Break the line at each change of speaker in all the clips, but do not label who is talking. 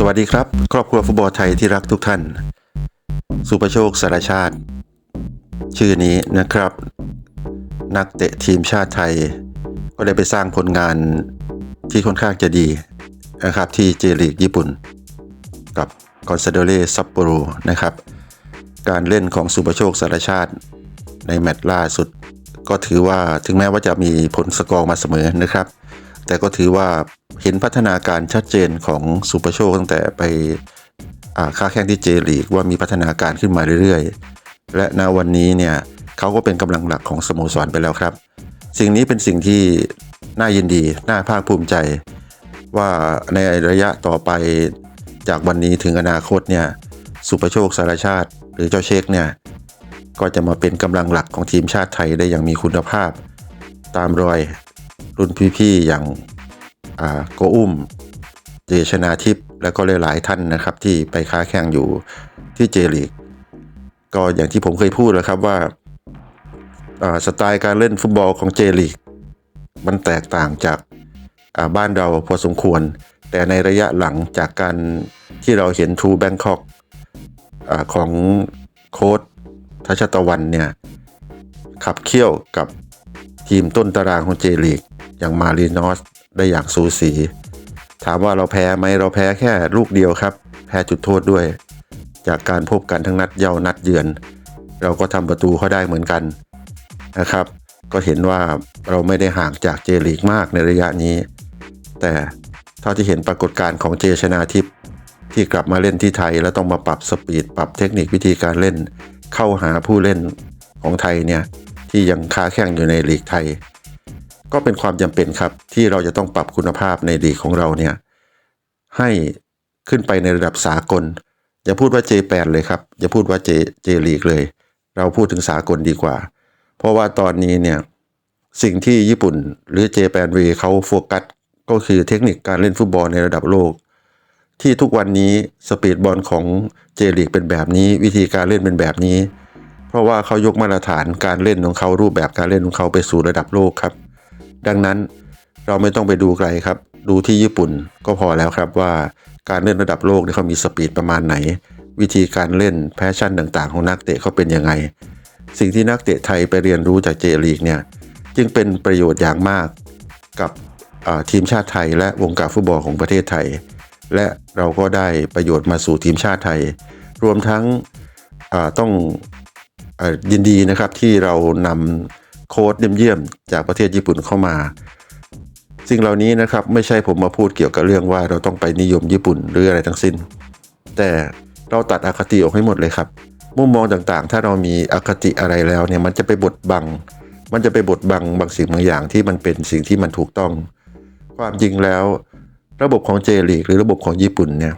สวัสดีครับ ครอบครัวฟุตบอลไทยที่รักทุกท่าน สุประโชคสารชาติ ชื่อนี้นะครับ นักเตะทีมชาติไทย ก็ได้ไปสร้างผลงานที่ค่อนข้างจะดีนะครับที่เจลีกญี่ปุ่น กับคอนซาโดเรซัปโปโรนะครับ การเล่นของสุประโชคสารชาติ ในแมตช์ล่าสุด ก็ถือว่าถึงแม้ว่าจะมีผลสกอร์มาเสมอนะครับ แต่ก็ถือว่าเห็นพัฒนาการชัดเจนของสุปโชคตั้งแต่ไปอ่าแข่งที่เจลีกว่ามีพัฒนาการขึ้นมาเรื่อยๆ และณวันนี้เนี่ยเขาก็เป็นกำลังหลักของสโมสรไปแล้วครับ สิ่งนี้เป็นสิ่งที่น่ายินดี น่าภาคภูมิใจ ว่าในระยะต่อไปจากวันนี้ถึงอนาคตเนี่ยสุประโชคสารชาติ หรือเจ้าเชคเนี่ยก็จะมาเป็นกำลังหลักของทีมชาติไทยได้อย่างมีคุณภาพ ตามรอย รุ่นพี่ๆอย่างโกอุ้มเจชนาทิพย์แล้วก็หลายๆท่านนะครับ ที่ไปค้าแข่งอยู่ที่เจลีกก็อย่างที่ผมเคยพูดแล้วครับว่าสไตล์การเล่นฟุตบอลของเจลีกมันแตกต่างจากาบ้านเราพอสมควร แต่ในระยะหลังจากการที่เราเห็นทูแบงคอกของโค้ดทัชตะวันเนี่ยขับเคี่ยวกับทีมต้นตารางของเจลีก อย่างมารีนอสได้อย่างสูสี ถามว่าเราแพ้ไหมเราแพ้แค่ลูกเดียวครับ แพ้จุดโทษด้วย จากการพบกันทั้งนัดเย้านัดเยือน เราก็ทำประตูเขาได้เหมือนกันนะครับ ก็เห็นว่าเราไม่ได้ห่างจากเจลีกมากในระยะนี้ แต่เท่าที่เห็นปรากฏการณ์ของเจชนาทิพย์ที่กลับมาเล่นที่ไทยแล้วต้องมาปรับสปีดปรับเทคนิควิธีการเล่น เข้าหาผู้เล่นของไทยเนี่ยที่ยังค้าแข่งอยู่ในลีกไทย ก็เป็นความจำเป็นครับ ที่เราจะต้องปรับคุณภาพในลีกของเราเนี่ยให้ขึ้นไปในระดับสากล อย่าพูดว่า J8 เลยครับ อย่าพูดว่า J J ลีกเลย เราพูดถึงสากลดีกว่า เพราะว่าตอนนี้เนี่ยสิ่งที่ญี่ปุ่นหรือ J8 วีเขาโฟกัสก็คือเทคนิคการเล่นฟุตบอลในระดับโลก ที่ทุกวันนี้สปีดบอลของเจลีกเป็นแบบนี้ วิธีการเล่นเป็นแบบนี้ เพราะว่าเขายกมาตรฐานการเล่นของเขารูปแบบการเล่นของเขาไปสู่ระดับโลกครับ ดังนั้นเราไม่ต้องไปดูไกลครับ ดูที่ญี่ปุ่นก็พอแล้วครับว่าการเล่นระดับโลกเนี่ยเขามีสปีดประมาณไหน วิธีการเล่นแพชชั่นต่างๆ ของนักเตะเขาเป็นยังไง สิ่งที่นักเตะไทยไปเรียนรู้จากเจลีกเนี่ยจึงเป็นประโยชน์อย่างมากกับทีมชาติไทย และวงการฟุตบอลของประเทศไทย และเราก็ได้ประโยชน์มาสู่ทีมชาติไทย รวมทั้งต้องอยินดีนะครับที่เรานำ โค้ดเยี่ยมๆจากประเทศญี่ปุ่นเข้ามา สิ่งเหล่านี้นะครับไม่ใช่ผมมาพูดเกี่ยวกับเรื่องว่าเราต้องไปนิยมญี่ปุ่นหรืออะไรทั้งสิ้น แต่เราตัดอคติออกให้หมดเลยครับมุมมองต่างๆ ถ้าเรามีอคติอะไรแล้วเนี่ยมันจะไปบดบัง มันจะไปบดบังบางสิ่งบางอย่างที่มันเป็นสิ่งที่มันถูกต้อง ความจริงแล้ว ระบบของเจลีกหรือระบบของญี่ปุ่นเนี่ย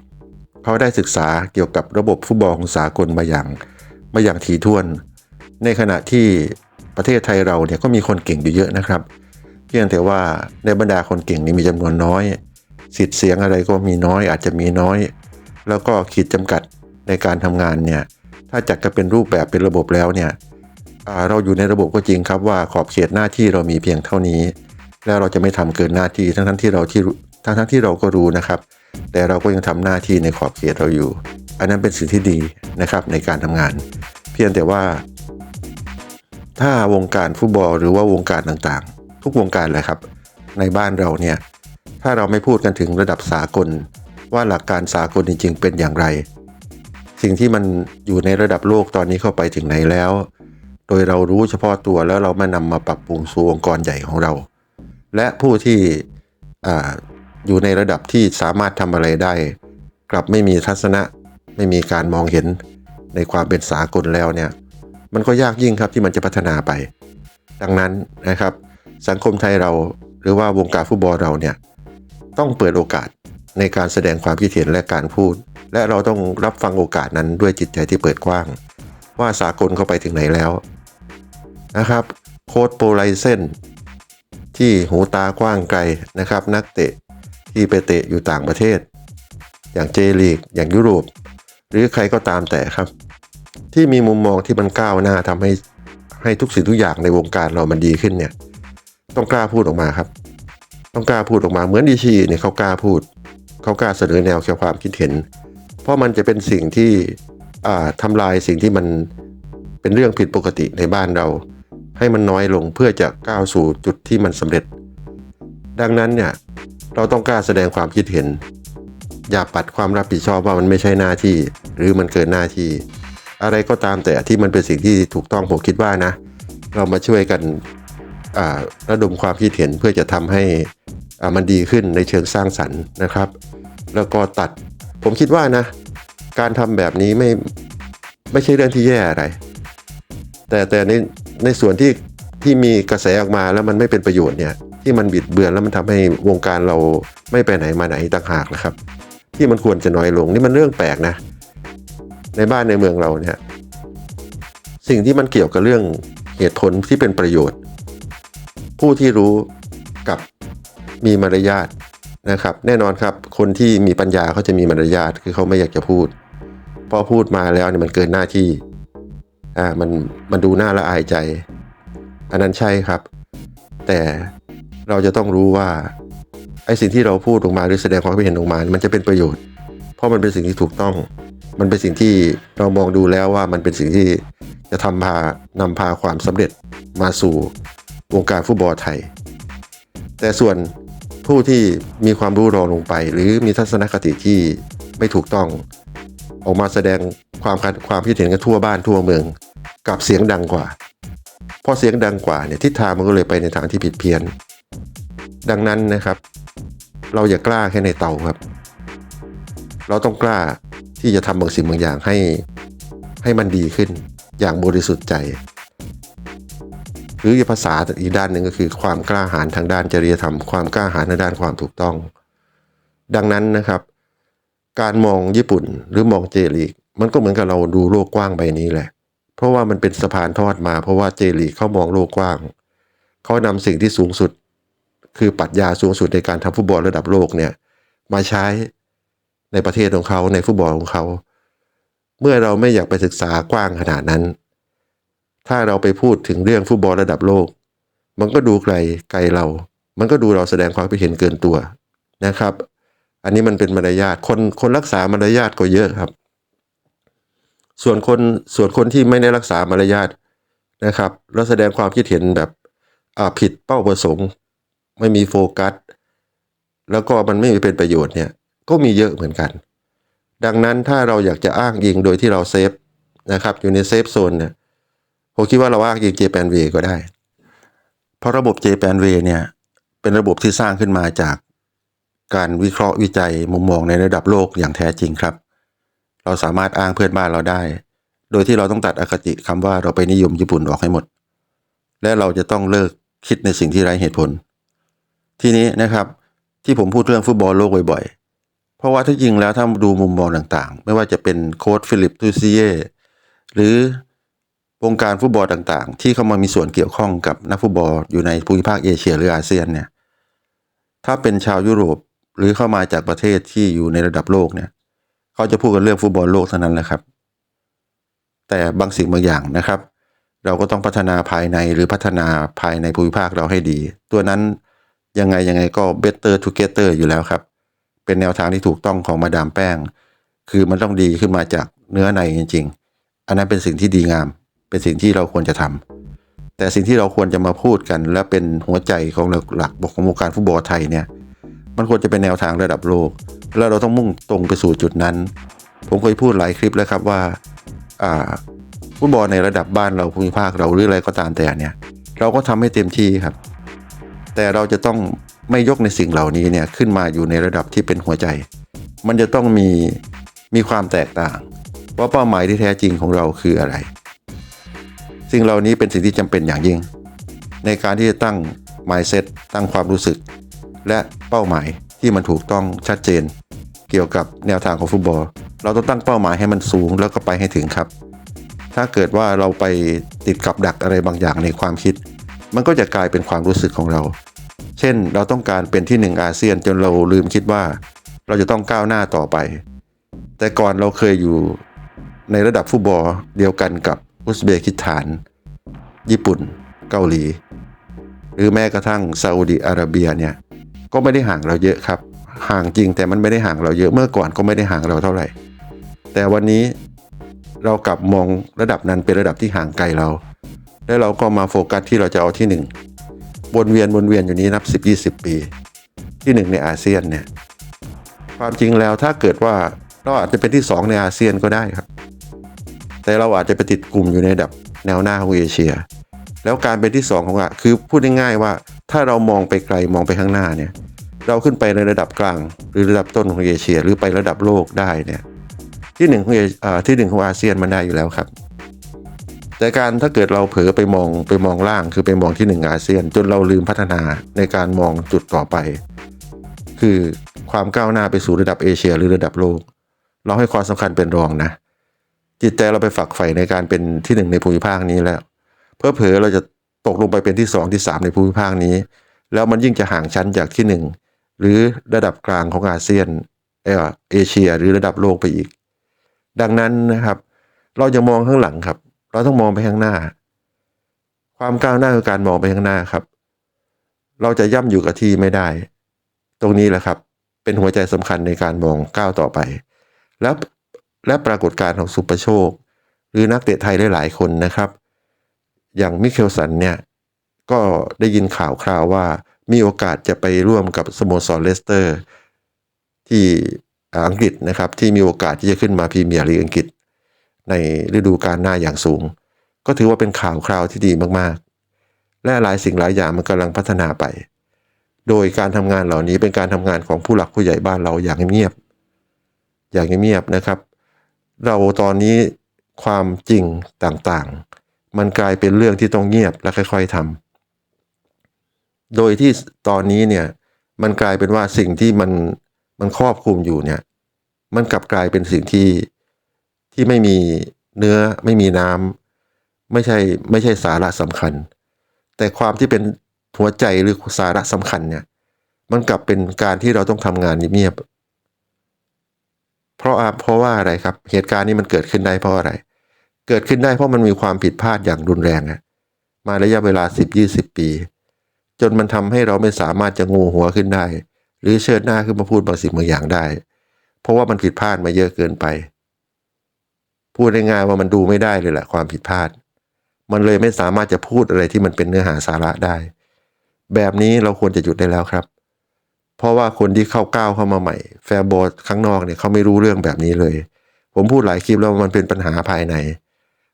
เขาได้ศึกษาเกี่ยวกับระบบฟุตบอลของสากลมาอย่างมาอย่างถี่ถ้วน ในขณะที่ ประเทศไทยเราเนี่ยก็มีคนเก่งอยู่เยอะนะครับ เพียงแต่ว่าในบรรดาคนเก่งนี่มีจำนวนน้อย สิทธิ์เสียงอะไรก็มีน้อย อาจจะมีน้อย แล้วก็ขีดจำกัดในการทำงานเนี่ยถ้าจัดกันเป็นรูปแบบเป็นระบบแล้วเนี่ยเราอยู่ในระบบก็จริงครับว่าขอบเขตหน้าที่เรามีเพียงเท่านี้ แล้วเราจะไม่ทำเกินหน้าที่ทั้งทั้งที่เราที่ทั้งทั้งที่เราก็รู้นะครับ แต่เราก็ยังทำหน้าที่ในขอบเขตเราอยู่ อันนั้นเป็นสิ่งที่ดีนะครับในการทำงาน เพียงแต่ว่า ถ้าวงการฟุตบอลหรือว่าวงการต่างๆ ทุกวงการเลยครับ ในบ้านเราเนี่ยถ้าเราไม่พูดกันถึงระดับสากล ว่าหลักการสากลจริง ๆ เป็นอย่างไร สิ่งที่มันอยู่ในระดับโลกตอนนี้เข้าไปถึงไหนแล้ว โดยเรารู้เฉพาะตัวแล้วเรามานำมาปรับปรุงสู่องค์กรใหญ่ของเรา และผู้ที่ออยู่ในระดับที่สามารถทำอะไรได้ กลับไม่มีทัศนะ ไม่มีการมองเห็นในความเป็นสากลแล้วเนี่ย มันก็ยากยิ่งครับที่มันจะพัฒนาไป ดังนั้นนะครับ สังคมไทยเราหรือว่าวงการฟุตบอลเราเนี่ยต้องเปิดโอกาสในการแสดงความคิดเห็นและการพูด และเราต้องรับฟังโอกาสนั้นด้วยจิตใจที่เปิดกว้าง ว่าสากลเข้าไปถึงไหนแล้วนะครับ โค้ดโปรไลเซนที่หูตากว้างไกลนะครับ นักเตะที่ไปเตะอยู่ต่างประเทศ อย่างเจลีก อย่างยุโรป หรือใครก็ตามแต่ครับ ที่มีมุมมองที่มันก้าวหน้าทำให้ให้ทุกสิ่งทุกอย่างในวงการเรามันดีขึ้นเนี่ย ต้องกล้าพูดออกมาครับ ต้องกล้าพูดออกมาเหมือนดีชีเนี่ยเขากล้าพูด เขากล้าเสนอแนวแนวความคิดเห็น เพราะมันจะเป็นสิ่งที่อ่าทำลายสิ่งที่มันเป็นเรื่องผิดปกติในบ้านเรา ให้มันน้อยลงเพื่อจะก้าวสู่จุดที่มันสำเร็จ ดังนั้นเนี่ยเราต้องกล้าแสดงความคิดเห็น อย่าปัดความรับผิดชอบว่ามันไม่ใช่หน้าที่ หรือมันเกินหน้าที่ อะไรก็ตามแต่ที่มันเป็นสิ่งที่ถูกต้องผมคิดว่านะ เรามาช่วยกันระดมความคิดเห็นเพื่อจะทำให้มันดีขึ้นในเชิงสร้างสรรค์นะครับ แล้วก็ตัดผมคิดว่านะ การทำแบบนี้ไม่ไม่ใช่เรื่องที่แย่อะไร แต่แต่ในในส่วนที่ที่มีกระแสออกมาแล้วมันไม่เป็นประโยชน์เนี่ยที่มันบิดเบือนแล้วมันทำให้วงการเราไม่ไปไหนมาไหนต่างหากนะครับ ที่มันควรจะน้อยลงนี่มันเรื่องแปลกนะ ในบ้านในเมืองเราเนี่ยสิ่งที่มันเกี่ยวกับเรื่องเหตุผลที่เป็นประโยชน์ ผู้ที่รู้กับมีมารยาทนะครับ แน่นอนครับ คนที่มีปัญญาเขาจะมีมารยาทคือเขาไม่อยากจะพูด พอพูดมาแล้วเนี่ยมันเกินหน้าที่อ่ามันมันดูน่าละอายใจ อันนั้นใช่ครับ แต่เราจะต้องรู้ว่าไอ้สิ่งที่เราพูดออกมาหรือแสดงความคิดเห็นออกมา มันจะเป็นประโยชน์ เพราะมันเป็นสิ่งที่ถูกต้อง มันเป็นสิ่งที่เรามองดูแล้วว่ามันเป็นสิ่งที่จะทำพานำพาความสำเร็จมาสู่วงการฟุตบอลไทย แต่ส่วนผู้ที่มีความรู้รองลงไป หรือมีทัศนคติที่ไม่ถูกต้อง ออกมาแสดงความความคิดเห็นกันทั่วบ้านทั่วเมือง กับเสียงดังกว่าพอเสียงดังกว่าเนี่ยทิศทางมันก็เลยไปในทางที่ผิดเพี้ยน ดังนั้นนะครับ เราอย่ากล้าแค่ในเตาครับ เราต้องกล้า ที่จะทำบางสิ่งบางอย่างให้ให้มันดีขึ้นอย่างบริสุทธิ์ใจ หรือภาษาอีกด้านหนึ่งก็คือ ความกล้าหาญทางด้านจริยธรรม ความกล้าหาญทางด้านความถูกต้อง ดังนั้นนะครับ การมองญี่ปุ่นหรือมองเจลีก มันก็เหมือนกับเราดูโลกกว้างใบนี้แหละ เพราะว่ามันเป็นสะพานทอดมา เพราะว่าเจลีกเขามองโลกกว้างเขานำสิ่งที่สูงสุด คือปรัชญาสูงสุดในการทำฟุตบอลระดับโลกเนี่ยมาใช้ ในประเทศของเขาในฟุตบอลของเขา เมื่อเราไม่อยากไปศึกษากว้างขนาดนั้น ถ้าเราไปพูดถึงเรื่องฟุตบอลระดับโลก มันก็ดูไกลไกลเรา มันก็ดูเราแสดงความคิดเห็นเกินตัวนะครับ อันนี้มันเป็นมารยาทคนคนรักษามารยาทก็เยอะครับ ส่วนคนส่วนคนที่ไม่ได้รักษามารยาทนะครับแล้วแสดงความคิดเห็นแบบผิดเป้าประสงค์ ไม่มีโฟกัส แล้วก็มันไม่เป็นประโยชน์เนี่ย ก็มีเยอะเหมือนกัน ดังนั้นถ้าเราอยากจะอ้างยิงโดยที่เราเซฟนะครับอยู่ในเซฟโซนเนี่ยผมคิดว่าเราอ้างยิงเจแปนเวก็ได้ เพราะระบบเจแปนเวเนี่ยเป็นระบบที่สร้างขึ้นมาจากการวิเคราะห์วิจัยมุมมองในระดับโลกอย่างแท้จริงครับ เราสามารถอ้างเพื่อนบ้านเราได้ โดยที่เราต้องตัดอคติคำว่าเราไปนิยมญี่ปุ่นออกให้หมด และเราจะต้องเลิกคิดในสิ่งที่ไร้เหตุผล ทีนี้นะครับที่ผมพูดเรื่องฟุตบอลโลกบ่อยๆ เพราะว่าถ้าจริงแล้วถ้าดูมุมมองต่างๆ ไม่ว่าจะเป็นโค้ชฟิลิปทูซิเย่หรือวงการฟุตบอลต่างๆ ที่เข้ามามีส่วนเกี่ยวข้องกับนักฟุตบอลอยู่ในภูมิภาคเอเชียหรืออาเซียนเนี่ยถ้าเป็นชาวยุโรปหรือเข้ามาจากประเทศที่อยู่ในระดับโลกเนี่ยเขาจะพูดกันเรื่องฟุตบอลโลกเท่านั้นแหละครับ แต่บางสิ่งบางอย่างนะครับ เราก็ต้องพัฒนาภายในหรือพัฒนาภายในภูมิภาคเราให้ดี ตัวนั้นยังไงยังไงก็ better together อยู่แล้วครับ เป็นแนวทางที่ถูกต้องของมาดามแป้ง คือมันต้องดีขึ้นมาจากเนื้อในจริง ๆ อันนั้นเป็นสิ่งที่ดีงาม เป็นสิ่งที่เราควรจะทำแต่สิ่งที่เราควรจะมาพูดกัน และเป็นหัวใจของหลักของวงการฟุตบอลไทยเนี่ยมันควรจะเป็นแนวทางระดับโลก แล้วเราต้องมุ่งตรงไปสู่จุดนั้น ผมเคยพูดหลายคลิปแล้วครับว่าฟุตบอลในระดับบ้านเราภูมิภาคเราหรืออะไรก็ตามแต่เนี่ย เราก็ทำให้เต็มที่ครับ แต่เราจะต้อง ไม่ยกในสิ่งเหล่านี้เนี่ยขึ้นมาอยู่ในระดับที่เป็นหัวใจ มันจะต้องมีมีความแตกต่าง ว่าเป้าหมายที่แท้จริงของเราคืออะไร สิ่งเหล่านี้เป็นสิ่งที่จำเป็นอย่างยิ่ง ในการที่จะตั้ง mindset ตั้งความรู้สึก และเป้าหมายที่มันถูกต้องชัดเจน เกี่ยวกับแนวทางของฟุตบอล เราต้องตั้งเป้าหมายให้มันสูงแล้วก็ไปให้ถึงครับ ถ้าเกิดว่าเราไปติดกับดักอะไรบางอย่างในความคิด มันก็จะกลายเป็นความรู้สึกของเรา เช่น เราต้องการเป็นที่หนึ่งอาเซียนจนเราลืมคิดว่า เราจะต้องก้าวหน้าต่อไป แต่ก่อนเราเคยอยู่ในระดับฟุตบอลเดียวกันกับอุซเบกิสถาน ญี่ปุ่น เกาหลี หรือแม้กระทั่งซาอุดิอาระเบียเนี่ยก็ไม่ได้ห่างเราเยอะครับ ห่างจริงแต่มันไม่ได้ห่างเราเยอะเมื่อก่อนก็ไม่ได้ห่างเราเท่าไหร่ แต่วันนี้เรากลับมองระดับนั้นเป็นระดับที่ห่างไกลเรา แล้วเราก็มาโฟกัสที่เราจะเอาที่หนึ่ง วนเวียนวนเวียนอยู่นี้นับสิบยี่สิบปี ที่หนึ่งในอาเซียนเนี่ยความจริงแล้วถ้าเกิดว่าเราอาจจะเป็นที่สองในอาเซียนก็ได้ครับ แต่เราอาจจะไปติดกลุ่มอยู่ในดับแนวหน้าของเอเชีย แล้วการเป็นที่สองของอะคือพูดง่ายๆว่าถ้าเรามองไปไกลมองไปข้างหน้าเนี่ยเราขึ้นไปในระดับกลาง หรือระดับต้นของเอเชีย หรือไประดับโลกได้เนี่ยที่หนึ่งของเอที่หนึ่งของอาเซียนมันได้อยู่แล้วครับ แต่การถ้าเกิดเราเผลอไปมองไปมองล่างคือไปมองที่หนึ่งอาเซียน จนเราลืมพัฒนาในการมองจุดต่อไป คือความก้าวหน้าไปสู่ระดับเอเชียหรือระดับโลก เราให้ความสำคัญเป็นรองนะ จิตใจเราไปฝักใฝ่ในการเป็นที่หนึ่งในภูมิภาคนี้แล้ว เพื่อเผลอเราจะตกลงไปเป็นที่สองที่สามในภูมิภาคนี้ แล้วมันยิ่งจะห่างชั้นจากที่หนึ่งหรือระดับกลางของอาเซียนเออเอเชียหรือระดับโลกไปอีก ดังนั้นนะครับ เราจะมองข้างหลังครับ เราต้องมองไปข้างหน้า ความก้าวหน้าคือการมองไปข้างหน้าครับ เราจะย่ำอยู่กับที่ไม่ได้ ตรงนี้แหละครับ เป็นหัวใจสำคัญในการมองก้าวต่อไป แล้วและปรากฏการณ์ของสุปโชค หรือนักเตะไทยหลายๆคนนะครับ อย่างมิเคลสันเนี่ยก็ได้ยินข่าวคราวว่ามีโอกาสจะไปร่วมกับสโมสรเลสเตอร์ ที่อังกฤษนะครับ ที่มีโอกาสที่จะขึ้นมาพรีเมียร์ลีกอังกฤษ ในฤดูกาลหน้าอย่างสูง ก็ถือว่าเป็นข่าวคราวที่ดีมากๆ และหลายสิ่งหลายอย่างมันกำลังพัฒนาไป โดยการทำงานเหล่านี้เป็นการทำงานของผู้หลักผู้ใหญ่บ้านเราอย่างเงียบ อย่างเงียบนะครับ เราตอนนี้ความจริงต่างๆ มันกลายเป็นเรื่องที่ต้องเงียบและค่อย ๆทำโดยที่ตอนนี้เนี่ยมันกลายเป็นว่าสิ่งที่มันมันครอบคลุมอยู่เนี่ย มันกลับกลายเป็นสิ่งที่ ที่ไม่มีเนื้อไม่มีน้ำไม่ใช่ไม่ใช่สาระสำคัญ แต่ความที่เป็นหัวใจหรือสาระสำคัญเนี่ย มันกลับเป็นการที่เราต้องทำงานเงียบเพราะเพราะว่าอะไรครับ เหตุการณ์นี้มันเกิดขึ้นได้เพราะอะไร เกิดขึ้นได้เพราะมันมีความผิดพลาดอย่างรุนแรงอะมาระยะเวลา 10-20 ปี จนมันทำให้เราไม่สามารถจะงูหัวขึ้นได้ หรือเชิดหน้าขึ้นมาพูดบางสิ่งบางอย่างได้ เพราะว่ามันผิดพลาดมาเยอะเกินไป พูดง่ายๆว่ามันดูไม่ได้เลยแหละความผิดพลาด มันเลยไม่สามารถจะพูดอะไรที่มันเป็นเนื้อหาสาระได้ แบบนี้เราควรจะหยุดได้แล้วครับ เพราะว่าคนที่เข้าก้าวเข้ามาใหม่ แฟร์บอลข้างนอกเนี่ยเขาไม่รู้เรื่องแบบนี้เลย ผมพูดหลายคลิปแล้วว่ามันเป็นปัญหาภายใน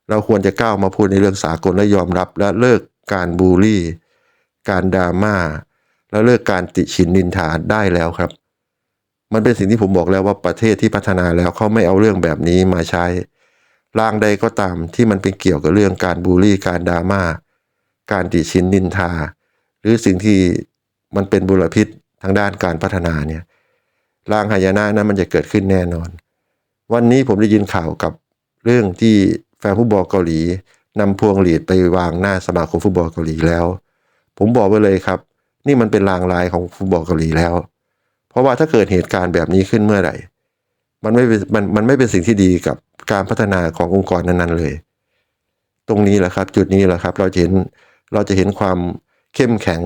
เราควรจะก้าวมาพูดในเรื่องสากลและยอมรับ และเลิกการบูลลี่ การดราม่าแล้วเลิกการติชินนินทาได้แล้วครับมันเป็นสิ่งที่ผมบอกแล้วว่าประเทศที่พัฒนาแล้วเขาไม่เอาเรื่องแบบนี้มาใช้ ร่างใดก็ตามที่มันเป็นเกี่ยวกับเรื่องการบูลลี่การดราม่าการติชินนินทา หรือสิ่งที่มันเป็นบุรพิษทางด้านการพัฒนาเนี่ยร่างหายนะนั้นมันจะเกิดขึ้นแน่นอน วันนี้ผมได้ยินข่าวกับเรื่องที่แฟนฟุตบอลเกาหลีนำพวงหลีดไปวางหน้าสมาคมฟุตบอลเกาหลีแล้ว ผมบอกไว้เลยครับ นี่มันเป็นลางลายของฟุตบอลเกาหลีแล้ว เพราะว่าถ้าเกิดเหตุการณ์แบบนี้ขึ้นเมื่อไหร่ มันไม่เป็นมันมันไม่เป็นสิ่งที่ดีกับการพัฒนาขององค์กรนั้นๆเลย ตรงนี้แหละครับ จุดนี้แหละครับ เราจะเห็นเราจะเห็นความเข้มแข็ง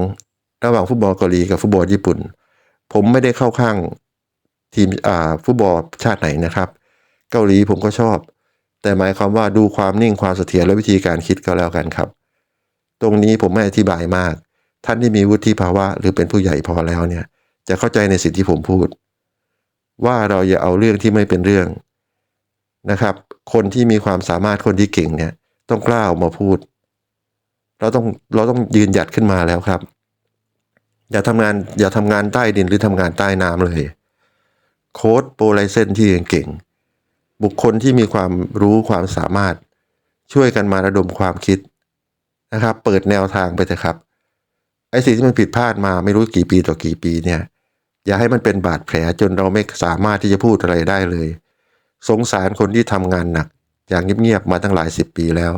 ระหว่างฟุตบอลเกาหลีกับฟุตบอลญี่ปุ่น ผมไม่ได้เข้าข้างทีมอ่าฟุตบอลชาติไหนนะครับ เกาหลีผมก็ชอบ แต่หมายความว่าดูความนิ่งความเสถียรและวิธีการคิดก็แล้วกันครับ ตรงนี้ผมไม่อธิบายมาก ท่านที่มีวุฒิภาวะ หรือเป็นผู้ใหญ่พอแล้วเนี่ย จะเข้าใจในสิ่งที่ผมพูด ว่าเราอย่าเอาเรื่องที่ไม่เป็นเรื่องนะครับ คนที่มีความสามารถคนที่เก่งเนี่ยต้องกล้าออกมาพูด เราต้องเราต้องยืนหยัดขึ้นมาแล้วครับ อย่าทำงานอย่าทำงานใต้ดินหรือทำงานใต้น้ำเลย โค้ดโปรไลเซนที่เก่งบุคคลที่มีความรู้ความสามารถช่วยกันมาระดมความคิดนะครับ เปิดแนวทางไปเถอะครับไอ้สิ่งที่มันผิดพลาดมาไม่รู้กี่ปีต่อกี่ปีเนี่ย อย่าให้มันเป็นบาดแผลจนเราไม่สามารถที่จะพูดอะไรได้เลย สงสารคนที่ทำงานหนัก อย่างเงียบๆมาตั้งหลายสิบปีแล้ว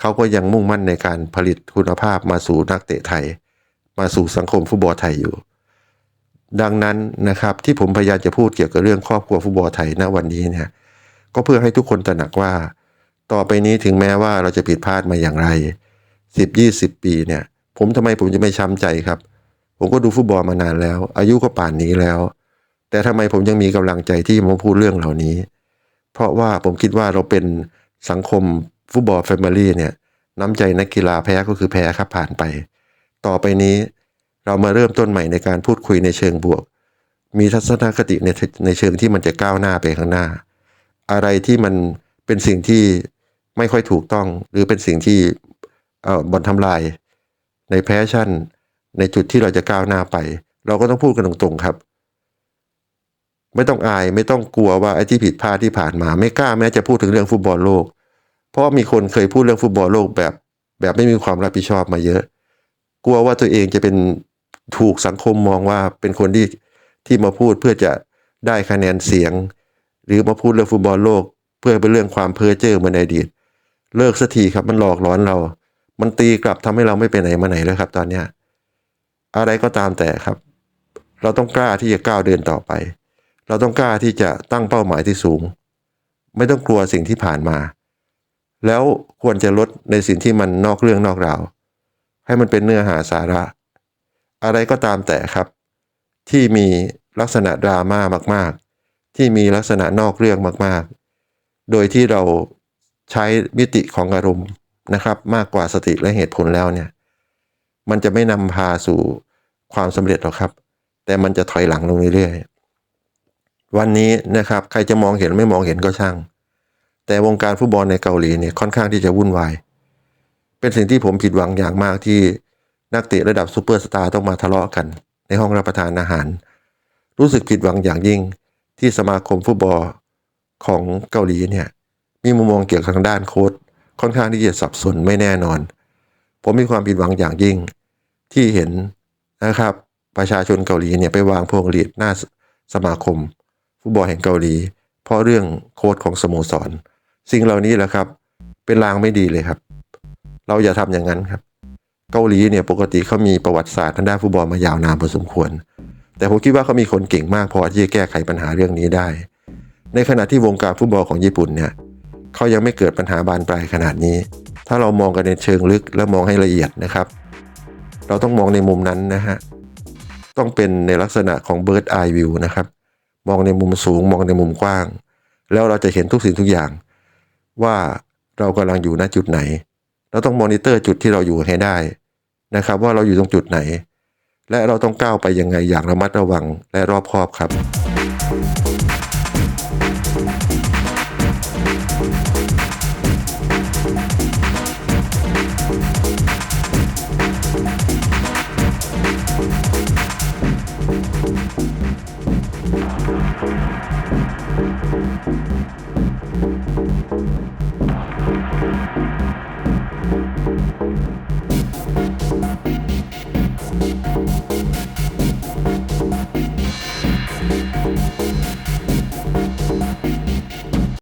เขาก็ยังมุ่งมั่นในการผลิตคุณภาพมาสู่นักเตะไทย มาสู่สังคมฟุตบอลไทยอยู่ ดังนั้นนะครับที่ผมพยายามจะพูดเกี่ยวกับเรื่องครอบครัวฟุตบอลไทยณวันนี้เนี่ยก็เพื่อให้ทุกคนตระหนักว่า ต่อไปนี้ถึงแม้ว่าเราจะผิดพลาดมาอย่างไรสิบยี่สิบปีเนี่ย ผมทำไมผมจะไม่ช้ำใจครับ ผมก็ดูฟุตบอลมานานแล้ว อายุก็ป่านนี้แล้ว แต่ทำไมผมยังมีกำลังใจที่มาพูดเรื่องเหล่านี้ เพราะว่าผมคิดว่าเราเป็นสังคมฟุตบอลแฟมิลี่เนี่ยน้ำใจนักกีฬาแพ้ก็คือแพ้ครับผ่านไป ต่อไปนี้เรามาเริ่มต้นใหม่ในการพูดคุยในเชิงบวก มีทัศนคติในในเชิงที่มันจะก้าวหน้าไปข้างหน้า อะไรที่มันเป็นสิ่งที่ไม่ค่อยถูกต้อง หรือเป็นสิ่งที่เอ่อบอลทำลายในแพชชั่น ในจุดที่เราจะก้าวหน้าไป เราก็ต้องพูดกันตรงๆครับ ไม่ต้องอายไม่ต้องกลัวว่าไอ้ที่ผิดพลาดที่ผ่านมา ไม่กล้าแม้จะพูดถึงเรื่องฟุตบอลโลก เพราะมีคนเคยพูดเรื่องฟุตบอลโลกแบบ แบบไม่มีความรับผิดชอบมาเยอะ กลัวว่าตัวเองจะเป็นถูกสังคมมองว่าเป็นคนที่ที่มาพูดเพื่อจะได้คะแนนเสียง หรือมาพูดเรื่องฟุตบอลโลก เพื่อเป็นเรื่องความเพ้อเจ้อเหมือนในอดีตเลิกสักทีครับมันหลอกหลอนเรา มันตีกลับทำให้เราไม่ไปไหนมาไหนแล้วครับตอนเนี้ย อะไรก็ตามแต่ครับ เราต้องกล้าที่จะก้าวเดินต่อไป เราต้องกล้าที่จะตั้งเป้าหมายที่สูง ไม่ต้องกลัวสิ่งที่ผ่านมา แล้วควรจะลดในสิ่งที่มันนอกเรื่องนอกราวให้มันเป็นเนื้อหาสาระ อะไรก็ตามแต่ครับ ที่มีลักษณะดราม่ามาก ๆ ที่มีลักษณะนอกเรื่องมาก ๆ โดยที่เราใช้มิติของอารมณ์นะครับ มากกว่าสติและเหตุผลแล้วเนี่ย มันจะไม่นำพาสู่ความสำเร็จหรอกครับ แต่มันจะถอยหลังลงเรื่อยๆวันนี้นะครับใครจะมองเห็นไม่มองเห็นก็ช่าง แต่วงการฟุตบอลในเกาหลีเนี่ยค่อนข้างที่จะวุ่นวาย เป็นสิ่งที่ผมผิดหวังอย่างมากที่นักเตะระดับซูเปอร์สตาร์ต้องมาทะเลาะกัน ในห้องรับประทานอาหาร รู้สึกผิดหวังอย่างยิ่งที่สมาคมฟุตบอลของเกาหลีเนี่ยมีมุมมองเกี่ยวกับทางด้านโค้ดค่อนข้างที่จะสับสนไม่แน่นอน ผมมีความผิดหวังอย่างยิ่งที่เห็นนะครับ ประชาชนเกาหลีเนี่ยไปวางพวงหลีดหน้าสมาคม ฟุตบอลแห่งเกาหลี เพราะเรื่องโค้ดของสโมสร สิ่งเหล่านี้แหละครับ เป็นลางไม่ดีเลยครับ เราอย่าทำอย่างนั้นครับ เกาหลีเนี่ยปกติเขามีประวัติศาสตร์ทางด้านฟุตบอลมายาวนานพอสมควร แต่ผมคิดว่าเขามีคนเก่งมากพอที่จะแก้ไขปัญหาเรื่องนี้ได้ ในขณะที่วงการฟุตบอลของญี่ปุ่นเนี่ยเขายังไม่เกิดปัญหาบานปลายขนาดนี้ ถ้าเรามองกันในเชิงลึกและมองให้ละเอียดนะครับ เราต้องมองในมุมนั้นนะฮะต้องเป็นในลักษณะของ bird eye view นะครับ มองในมุมสูงมองในมุมกว้าง แล้วเราจะเห็นทุกสิ่งทุกอย่าง ว่าเรากำลังอยู่ณจุดไหน เราต้องมอนิเตอร์จุดที่เราอยู่ให้ได้นะครับ ว่าเราอยู่ตรงจุดไหน และเราต้องก้าวไปยังไงอย่างระมัดระวังและรอบคอบครับ